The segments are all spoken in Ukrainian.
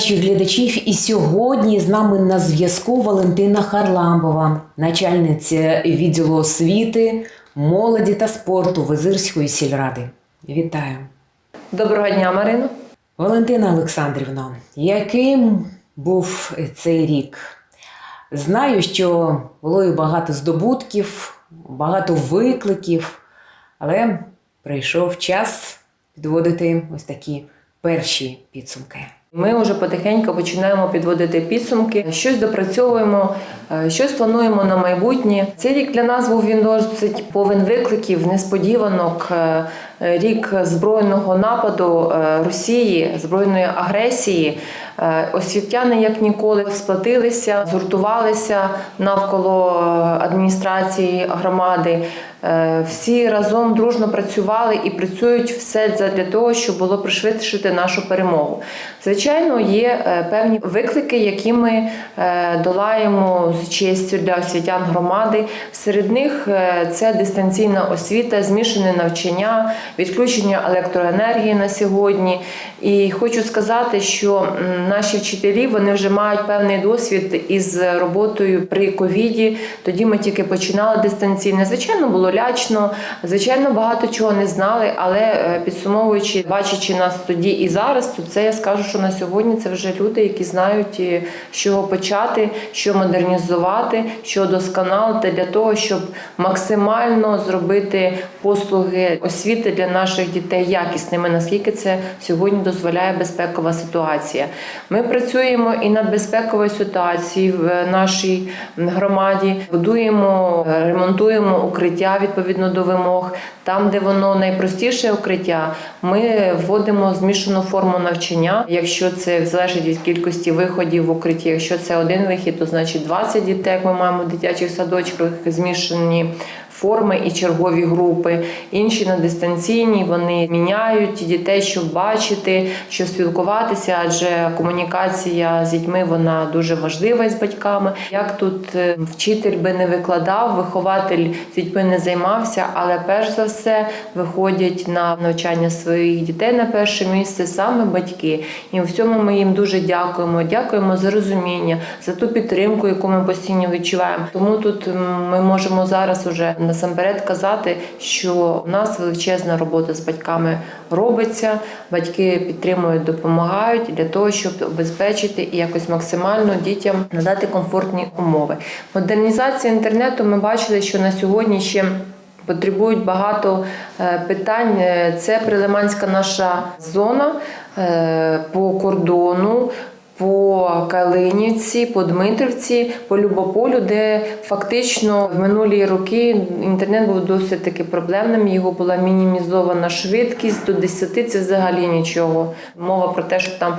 Наших глядачів. І сьогодні з нами на зв'язку Валентина Харламбова, начальниця відділу освіти, молоді та спорту Визирської сільради. Вітаю. Доброго дня, Марино. Валентина Олександрівна, яким був цей рік? Знаю, що було і багато здобутків, багато викликів, але прийшов час підводити ось такі перші підсумки. Ми вже потихеньку починаємо підводити підсумки, щось допрацьовуємо, е, щось плануємо на майбутнє. Цей рік для нас був він досить повен викликів, несподіванок. е, Рік збройного нападу е, Росії, збройної агресії. Е, Освітяни як ніколи сплатилися, згуртувалися навколо е, адміністрації громади. Е, Всі разом дружно працювали і працюють все для того, щоб було пришвидшити нашу перемогу. Звичайно, є певні виклики, які ми долаємо з честю для освітян громади. Серед них це дистанційна освіта, змішане навчання, відключення електроенергії на сьогодні. І хочу сказати, що наші вчителі вони вже мають певний досвід із роботою при ковіді. Тоді ми тільки починали дистанційне. Звичайно, було лячно, звичайно, багато чого не знали, але е, підсумовуючи, бачачи нас тоді і зараз, то це я скажу, що на сьогодні це вже люди, які знають, е, з чого почати, що модернізувати, що досконалити для того, щоб максимально зробити послуги освіти для наших дітей якісними, наскільки це сьогодні дозволяє безпекова ситуація. Ми працюємо і над безпековою ситуацією в нашій громаді, будуємо, ремонтуємо укриття відповідно до вимог. Там, де воно найпростіше укриття, ми вводимо змішану форму навчання. Якщо це залежить від кількості виходів в укритті, якщо це один вихід, то значить 20 дітей, ми маємо в дитячих садочках, змішані форми і чергові групи. Інші на дистанційній вони міняють дітей, щоб бачити, щоб спілкуватися, адже комунікація з дітьми вона дуже важлива з батьками. Як тут е, вчитель би не викладав, вихователь з дітьми не займався, але перш за все виходять на навчання своїх дітей на перше місце саме батьки. І в цьому ми їм дуже дякуємо. Дякуємо за розуміння, за ту підтримку, яку ми постійно відчуваємо. Тому тут ми можемо зараз уже насамперед казати, що у нас величезна робота з батьками робиться. Батьки підтримують, допомагають для того, щоб обезпечити і якось максимально дітям надати комфортні умови. Модернізація інтернету. Ми бачили, що на сьогодні ще. Потребують багато е, питань. Е, Це прилиманська наша зона е, по кордону. По Калинівці, по Дмитрівці, по Любополю, де фактично в минулі роки інтернет був досить таки проблемним. Його була мінімізована швидкість до 10 це взагалі нічого. Мова про те, що там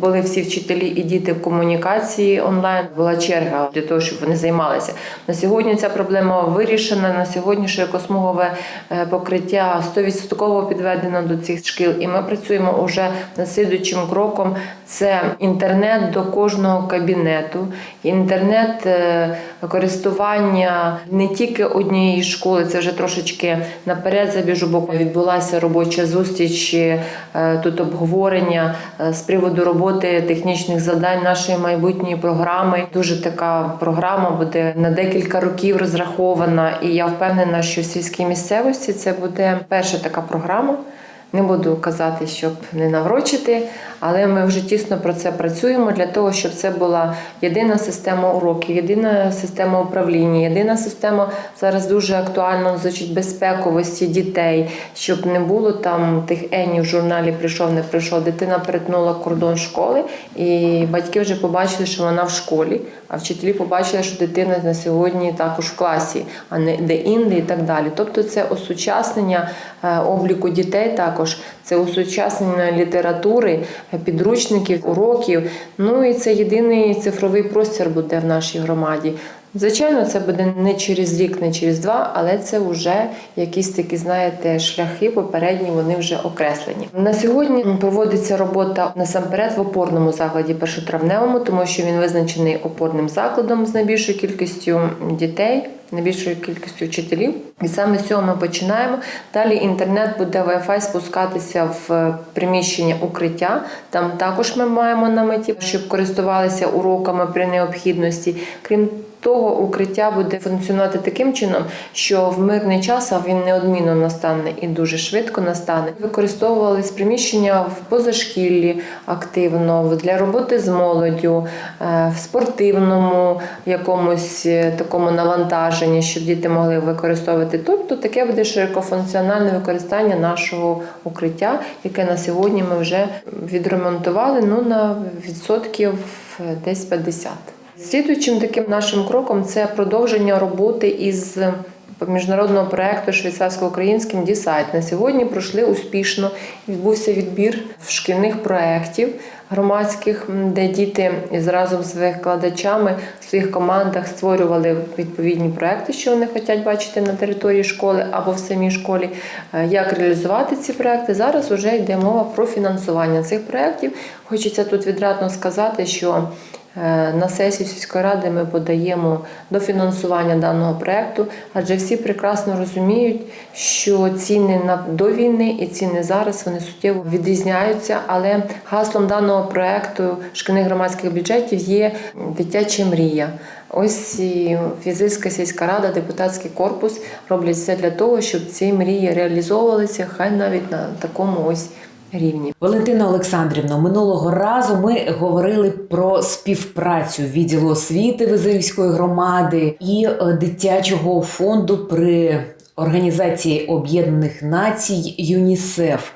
були всі вчителі і діти в комунікації онлайн. Була черга для того, щоб вони займалися. На сьогодні ця проблема вирішена. На сьогодні широкосмугове е, покриття 100% підведено до цих шкіл, і ми працюємо вже над слідуючим кроком. Це інтернет до кожного кабінету, інтернет е, користування не тільки однієї школи. Це вже трошечки наперед забіжу, бо відбулася робоча зустріч. е, Тут обговорення е, з приводу роботи технічних завдань нашої майбутньої програми. Дуже така програма буде на декілька років розрахована, і я впевнена, що в сільській місцевості це буде перша така програма. Не буду казати, щоб не наврочити, але ми вже тісно про це працюємо для того, щоб це була єдина система уроків, єдина система управління, єдина система зараз дуже актуально звучить безпековості дітей, щоб не було там тих енів в журналі прийшов, не прийшов. Дитина перетнула кордон школи, і батьки вже побачили, що вона в школі, а вчителі побачили, що дитина на сьогодні також в класі, а не де інде і так далі. Тобто це осучаснення е, обліку дітей також, це осучаснення літератури, підручників, уроків. Ну і це єдиний цифровий простір буде в нашій громаді. Звичайно, це буде не через рік, не через два, але це вже якісь такі, знаєте, шляхи попередні, вони вже окреслені. На сьогодні проводиться робота насамперед в опорному закладі першотравневому, тому що він визначений опорним закладом з найбільшою кількістю дітей. Найбільшою кількістю вчителів. І саме з цього ми починаємо. Далі інтернет буде Wi-Fi спускатися в приміщення укриття. Там також ми маємо на меті, щоб користувалися уроками при необхідності. Крім того, укриття буде функціонувати таким чином, що в мирний час а він неодмінно настане і дуже швидко настане. Використовувались приміщення в позашкіллі активно для роботи з молоддю, е, в спортивному якомусь е, такому навантаженні, щоб діти могли використовувати. Тобто таке буде широкофункціональне використання нашого укриття, яке на сьогодні ми вже відремонтували ну, на відсотків е, десь 50. Слідуючим таким нашим кроком це продовження роботи із міжнародного проекту швейцарсько-українським Дісайт. На сьогодні пройшли успішно. Відбувся відбір шкільних проєктів громадських, де діти разом з викладачами в своїх командах створювали відповідні проекти, що вони хочуть бачити на території школи або в самій школі. Е, Як реалізувати ці проекти? Зараз вже йде мова про фінансування цих проєктів. Хочеться тут відрадно сказати, що Е, На сесію сільської ради ми подаємо до фінансування даного проекту, адже всі прекрасно розуміють, що ціни до війни і ціни зараз вони суттєво відрізняються. Але гаслом даного проекту шкільних громадських бюджетів є дитяча мрія. Ось і фізична сільська рада, депутатський корпус роблять все для того, щоб ці мрії реалізовувалися, хай навіть на такому ось рівні. Валентина Олександрівна, минулого разу ми говорили про співпрацю відділу освіти Визирівської громади і е, дитячого фонду при Організації Об'єднаних Націй ЮНІСЕФ.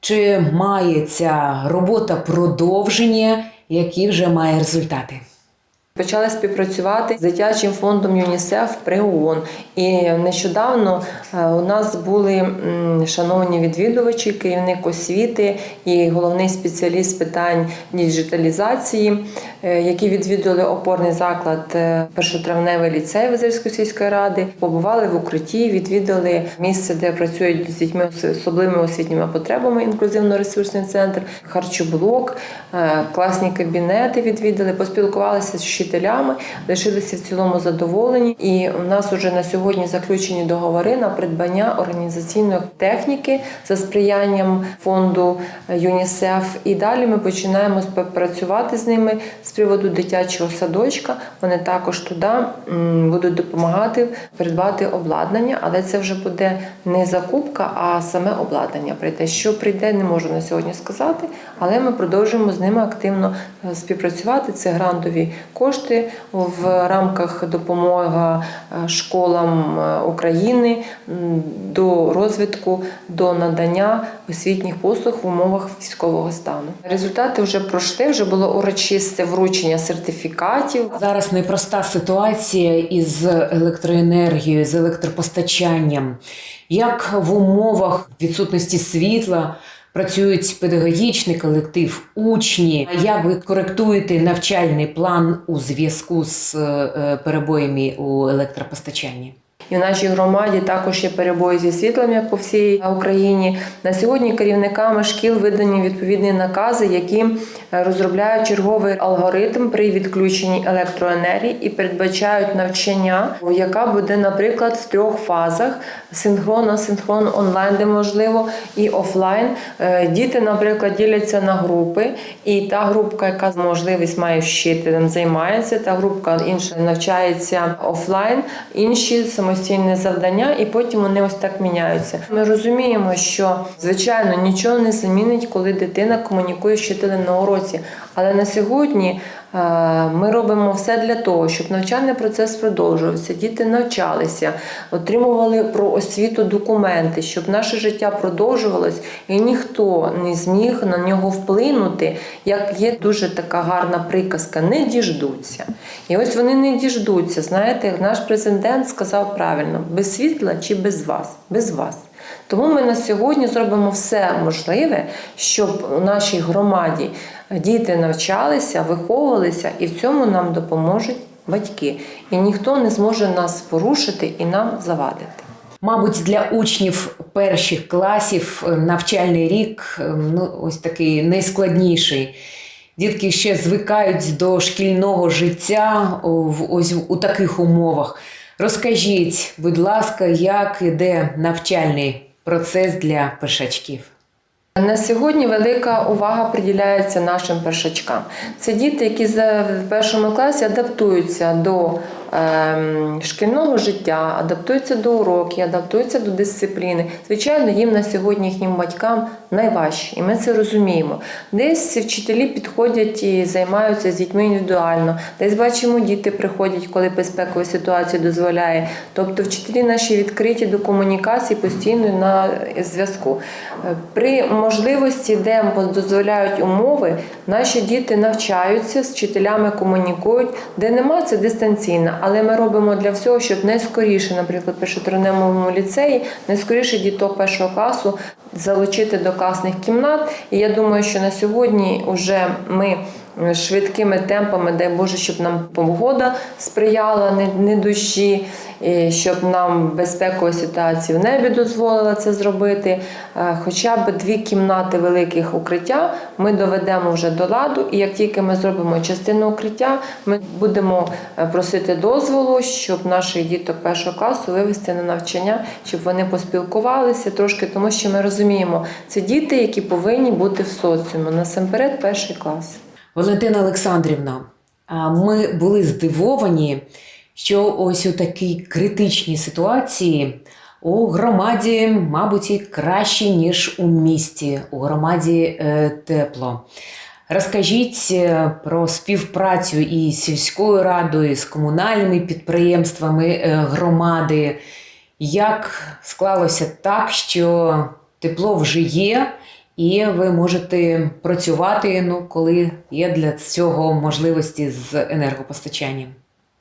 Чи має ця робота продовження, які вже має результати? Почали співпрацювати з дитячим фондом ЮНІСЕФ при ООН. І нещодавно е, у нас були шановні відвідувачі, керівник освіти і головний спеціаліст питань діджиталізації, е, які відвідували опорний заклад е, першотравневий ліцей Визирської сільської ради, побували в укритті, відвідали місце, де працюють з дітьми з особливими освітніми потребами, інклюзивно-ресурсний центр, харчоблок, класні кабінети відвідали, поспілкувалися з вчителями, лишилися в цілому задоволені. І у нас вже на сьогодні заключені договори на придбання організаційної техніки за сприянням фонду ЮНІСЕФ. І далі ми починаємо співпрацювати з ними з приводу дитячого садочка. Вони також туди будуть допомагати придбати обладнання, але це вже буде не закупка, а саме обладнання прийде. Що прийде, не можу на сьогодні сказати, але ми продовжуємо з ними активно е, співпрацювати. Це грантові кошти в рамках допомоги е, школам е, України до розвитку, до надання освітніх послуг в умовах військового стану. Результати вже пройшли, вже було урочисте вручення сертифікатів. Зараз непроста ситуація із електроенергією, з електропостачанням. Як в умовах відсутності світла працюють педагогічний колектив, учні? Як ви коректуєте навчальний план у зв'язку з е, перебоями у електропостачанні? І в нашій громаді також є перебої зі світлом, як по всій Україні. На сьогодні керівниками шкіл видані відповідні накази, які е, розробляють черговий алгоритм при відключенні електроенергії і передбачають навчання, яка буде, наприклад, в трьох фазах: синхрон, асинхрон, онлайн, де можливо, і офлайн. Е, Діти, наприклад, діляться на групи, і та групка, яка можливість має вчителем, займається, та групка інша навчається офлайн, інші самостійне завдання, і потім вони ось так міняються. Ми розуміємо, що звичайно нічого не замінить, коли дитина комунікує з вчителем на уроці. Але на сьогодні е, ми робимо все для того, щоб навчальний процес продовжувався, діти навчалися, отримували про освіту документи, щоб наше життя продовжувалось, і ніхто не зміг на нього вплинути. Як є дуже така гарна приказка, не діждуться. І ось вони не діждуться. Знаєте, наш президент сказав правильно: без світла чи без вас? Без вас. Тому ми на сьогодні зробимо все можливе, щоб у нашій громаді діти навчалися, виховувалися, і в цьому нам допоможуть батьки. І ніхто не зможе нас порушити і нам завадити. Мабуть, для учнів перших класів е, навчальний рік е, ну, ось такий найскладніший. Дітки ще звикають до шкільного життя в- ось у таких умовах. Розкажіть, будь ласка, як іде навчальний процес для першачків? На сьогодні велика увага приділяється нашим першачкам. Це діти, які в першому класі адаптуються до шкільного життя, адаптуються до уроків, адаптуються до дисципліни. Звичайно, їм на сьогодні їхнім батькам найважче, і ми це розуміємо. Десь вчителі підходять і займаються з дітьми індивідуально. Десь бачимо, діти приходять, коли безпекова ситуація дозволяє. Тобто вчителі наші відкриті до комунікації постійно на зв'язку. При можливості, де дозволяють умови, наші діти навчаються з вчителями комунікують, де нема це дистанційно. Але ми робимо для всього, щоб найскоріше, наприклад, при ліцеї, найскоріше діток першого класу залучити до класних кімнат. І я думаю, що на сьогодні вже ми швидкими темпами, дай Боже, щоб нам погода сприяла не, не душі, щоб нам безпекова ситуація в небі дозволила це зробити. Е, Хоча б дві кімнати великих укриття ми доведемо вже до ладу, і як тільки ми зробимо частину укриття, ми будемо е, просити дозволу, щоб наших діток першого класу вивести на навчання, щоб вони поспілкувалися трошки, тому що ми розуміємо, це діти, які повинні бути в соціумі. Насамперед, перший клас. Валентина Олександрівна, ми були здивовані, що ось у такій критичній ситуації у громаді, мабуть, і краще, ніж у місті. У громаді е, тепло. Розкажіть е, про співпрацю із сільською радою, з комунальними підприємствами е, громади. Як склалося так, що тепло вже є, і ви можете працювати, ну, коли є для цього можливості з енергопостачанням.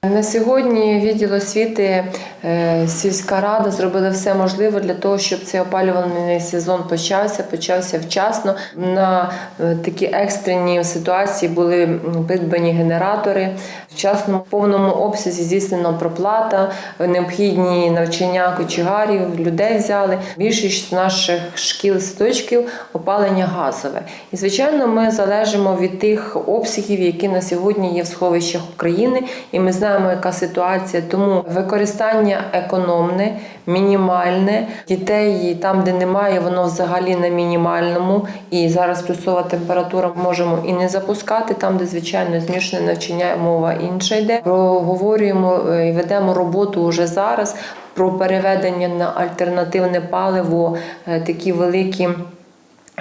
На сьогодні відділ освіти е, сільська рада зробили все можливе для того, щоб цей опалювальний сезон почався, почався вчасно. На е, такі екстрені ситуації були придбані генератори. В вчасному повному обсязі здійснена проплата, необхідні навчання кочегарів, людей взяли. Більшість наших шкіл садочків опалення газове. І звичайно, ми залежимо від тих обсягів, які на сьогодні є в сховищах України, і ми знаємо, яка ситуація. Тому використання економне, мінімальне. Дітей там, де немає, воно взагалі на мінімальному. І зараз плюсова температура можемо і не запускати. Там, де звичайно змішане навчання, мова інша йде. Проговорюємо е, і ведемо роботу уже зараз про переведення на альтернативне паливо, е, такі великі.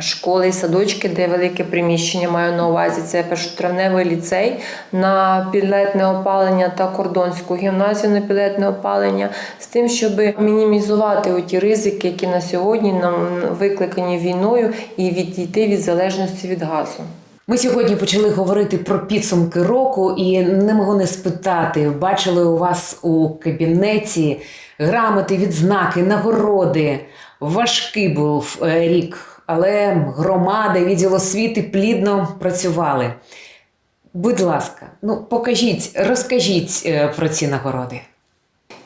Школи і садочки, де велике приміщення маю на увазі. Це першотравневий ліцей на пілетне опалення та кордонську гімназію на пілетне опалення, з тим, щоб мінімізувати оті ризики, які на сьогодні нам викликані війною, і відійти від залежності від газу. Ми сьогодні почали говорити про підсумки року, і не можу не спитати. Бачили у вас у кабінеті грамоти, відзнаки, нагороди. Важкий був е, рік, але громада, відділ освіти плідно працювали. Будь ласка, ну покажіть, розкажіть е, про ці нагороди.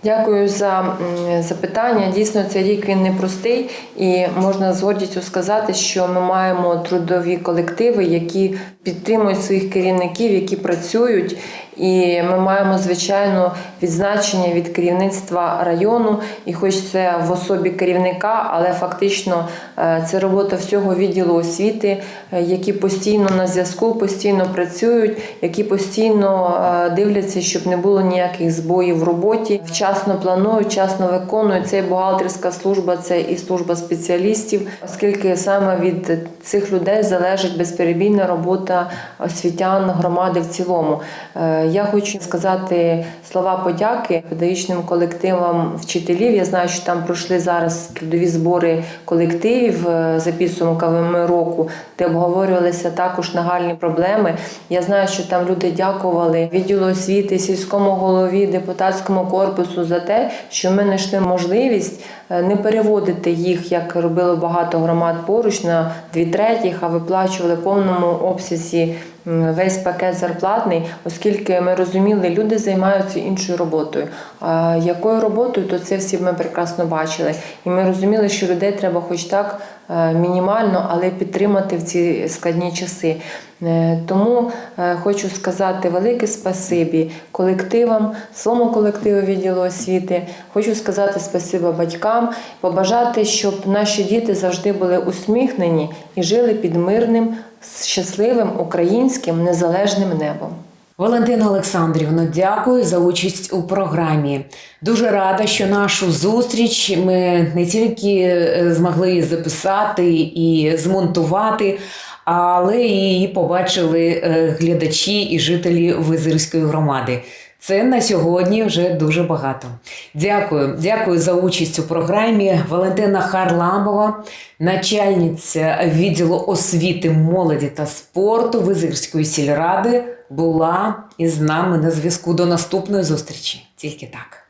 Дякую за запитання. Дійсно, цей рік він непростий, і можна з гордістю сказати, що ми маємо трудові колективи, які підтримують своїх керівників, які працюють. І ми маємо звичайно відзначення від керівництва району, і хоч це в особі керівника, але фактично е, це робота всього відділу освіти, е, які постійно на зв'язку, постійно працюють, які постійно е, дивляться, щоб не було ніяких збоїв в роботі. Вчасно планують, вчасно виконують. Це і бухгалтерська служба, це і служба спеціалістів, оскільки саме від цих людей залежить безперебійна робота освітян громади в цілому. Я хочу сказати слова подяки педагогічним колективам вчителів. Я знаю, що там пройшли зараз трудові збори колективів е, за підсумками року, де обговорювалися також нагальні проблеми. Я знаю, що там люди дякували відділу освіти, сільському голові, депутатському корпусу за те, що ми знайшли можливість не переводити їх, як робило багато громад поруч, на дві третіх, а виплачували повному обсязі весь пакет зарплатний, оскільки ми розуміли, люди займаються іншою роботою. А якою роботою, то це всі ми прекрасно бачили. І ми розуміли, що людей треба хоч так е, мінімально, але підтримати в ці складні часи. Е, Тому е, хочу сказати велике спасибі колективам, своєму колективу відділу освіти. Хочу сказати спасибі батькам, побажати, щоб наші діти завжди були усміхнені і жили під мирним, щасливим українським незалежним небом. Валентина Олександрівна, дякую за участь у програмі. Дуже рада, що нашу зустріч ми не тільки е, змогли записати і змонтувати, але її побачили е, глядачі і жителі Визирської громади. Це на сьогодні вже дуже багато. Дякую, дякую за участь у програмі. Валентина Харламова, начальниця відділу освіти, молоді та спорту Визирської сільради, була із нами на зв'язку. До наступної зустрічі. Тільки так.